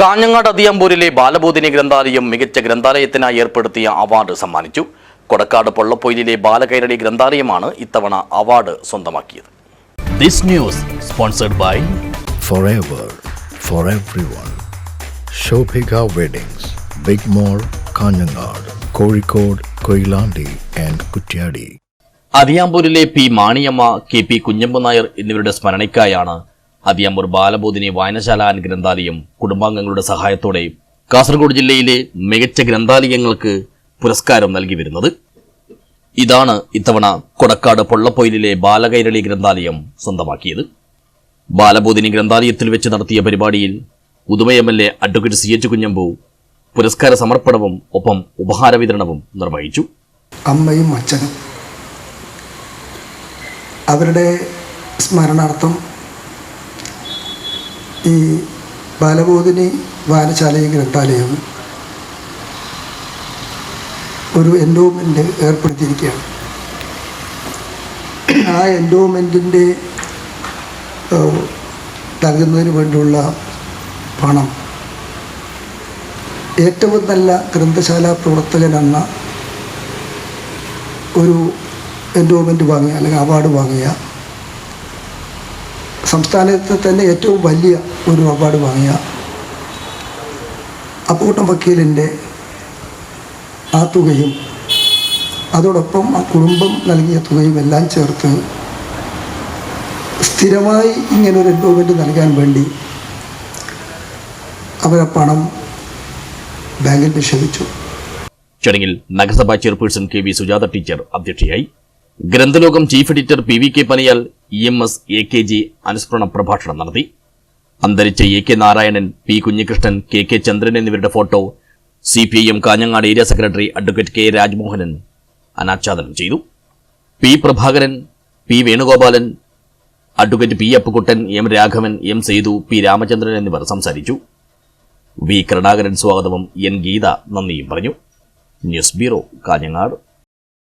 കാഞ്ഞങ്ങാട് അതിയമ്പൂരിലെ ബാലബോധിനി ഗ്രന്ഥാലയം മികച്ച ഗ്രന്ഥാലയത്തിനായി ഏർപ്പെടുത്തിയ അവാർഡ് സമ്മാനിച്ചു. കൊടക്കാട് പൊള്ളപ്പൊയിലിലെ ബാലകൈരളി ഗ്രന്ഥാലയമാണ് ഇത്തവണ അവാർഡ് സ്വന്തമാക്കിയത്. This news sponsored by. അതിയാമ്പൂരിലെ P Maniyamma K P Kunhambu Nair എന്നിവരുടെ സ്മരണയ്ക്കായാണ് അതിയാമ്പൂർ ബാലബോധിനി വായനശാല ഗ്രന്ഥാലയം കുടുംബാംഗങ്ങളുടെ സഹായത്തോടെ കാസർഗോഡ് ജില്ലയിലെ മികച്ച ഗ്രന്ഥാലയങ്ങൾക്ക് പുരസ്കാരം നൽകി വരുന്നത്. ഇതാണ് ഇത്തവണ കൊടക്കാട് പൊള്ളപ്പൊയിലിലെ ബാലകൈരളി ഗ്രന്ഥാലയം സ്വന്തമാക്കിയത്. ബാലബോധിനി ഗ്രന്ഥാലയത്തിൽ വെച്ച് നടത്തിയ പരിപാടിയിൽ Uduma M L A advocate C H Kunhambu പുരസ്കാര സമർപ്പണവും ഒപ്പം ഉപഹാര വിതരണവും നിർവഹിച്ചു. അമ്മയും അച്ഛനും അവരുടെ സ്മരണാർത്ഥം ഈ ബാലബോധിനി വായനശാലയും ഗ്രന്ഥാലയവും ഒരു എൻഡോമെന്റ് ഏർപ്പെടുത്തിയിരിക്കുകയാണ്. ആ എൻഡോമെന്റിന്റെ നൽകുന്നതിന് വേണ്ടിയുള്ള പണം ഏറ്റവും നല്ല ഗ്രന്ഥശാല പ്രവർത്തകനെന്ന ഒരു എൻഡോമെന്റ് വാങ്ങിയ അല്ലെങ്കിൽ അവാർഡ് വാങ്ങിയ സംസ്ഥാനത്തെ തന്നെ ഏറ്റവും വലിയ ഒരു അവാർഡ് വാങ്ങിയ അപ്പൂട്ടം വക്കീലിന്റെ ആ തുകയും അതോടൊപ്പം ആ കുടുംബം നൽകിയ തുകയും എല്ലാം ചേർത്ത് സ്ഥിരമായി ഇങ്ങനൊരു എൻഡോമെന്റ് നൽകാൻ വേണ്ടി അവരെ പണം ബാങ്കിൽ നിക്ഷേപിച്ചു. ചടങ്ങിൽ നഗരസഭാ chairperson K V Sujatha teacher അധ്യക്ഷയായി. ഗ്രന്ഥലോകം chief editor P V K Paniyal E M S A K G അനുസ്മരണ പ്രഭാഷണം നടത്തി. അന്തരിച്ച A K Narayanan P Kunhikrishnan K K Chandran എന്നിവരുടെ photo C P M Kanhangad area secretary advocate K Rajmohanan അനാച്ഛാദനം ചെയ്തു. P Prabhakaran P Venugopalan advocate P Appukuttan M Raghavan M Sethu P Ramachandran എന്നിവർ സംസാരിച്ചു. V Karunakaran സ്വാഗതവും N Geetha നന്ദിയും പറഞ്ഞു. News bureau Kanhangad.